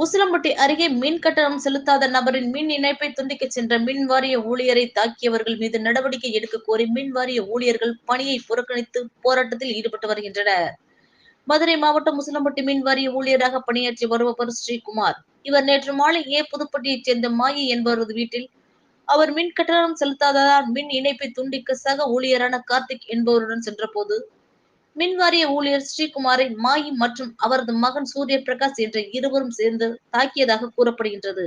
உசிலம்பட்டி அருகே மின் கட்டணம் செலுத்தாத நபரின் மின் இணைப்பை துண்டிக்க சென்ற மின் வாரிய ஊழியரை தாக்கியவர்கள் மீது நடவடிக்கை எடுக்க கோரி மின் வாரிய ஊழியர்கள் பணியை புறக்கணித்து போராட்டத்தில் ஈடுபட்டு வருகின்றனர். மதுரை மாவட்டம் முசலம்பட்டி மின் வாரிய ஊழியராக பணியாற்றி வருபவர் ஸ்ரீகுமார். இவர் நேற்று மாலை ஏ புதுப்பட்டியைச் சேர்ந்த மாயி என்பவரது வீட்டில் அவர் மின் கட்டணம் செலுத்தாததால் மின் இணைப்பை துண்டிக்க சக ஊழியரான கார்த்திக் என்பவருடன் சென்றபோது மின் வாரிய ஊழியர் ஸ்ரீகுமாரை மாயி மற்றும் அவரது மகன் சூரிய பிரகாஷ் என்ற இருவரும் சேர்ந்து தாக்கியதாக கூறப்படுகின்றது.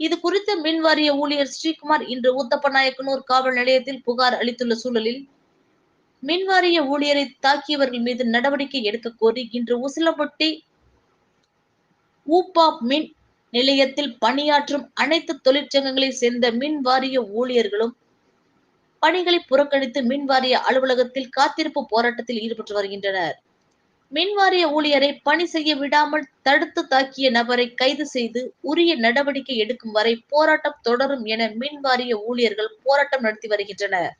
இது குறித்து மின் வாரிய ஊழியர் ஸ்ரீகுமார் இன்று உத்தப்பநாயக்கனூர் காவல் நிலையத்தில் புகார் அளித்துள்ள சூழலில் மின் வாரிய ஊழியரை தாக்கியவர்கள் மீது நடவடிக்கை எடுக்க கோரி இன்று உசிலம்பட்டி ஊப்பா மின் நிலையத்தில் பணியாற்றும் அனைத்து தொழிற்சங்கங்களை சேர்ந்த மின் வாரிய ஊழியர்களும் பணிகளை புறக்கணித்து மின் வாரிய அலுவலகத்தில் காத்திருப்பு போராட்டத்தில் ஈடுபட்டு வருகின்றனர். மின் வாரிய ஊழியரை பணி செய்ய விடாமல் தடுத்து தாக்கிய நபரை கைது செய்து உரிய நடவடிக்கை எடுக்கும் வரை போராட்டம் தொடரும் என மின் வாரிய ஊழியர்கள் போராட்டம் நடத்தி வருகின்றனர்.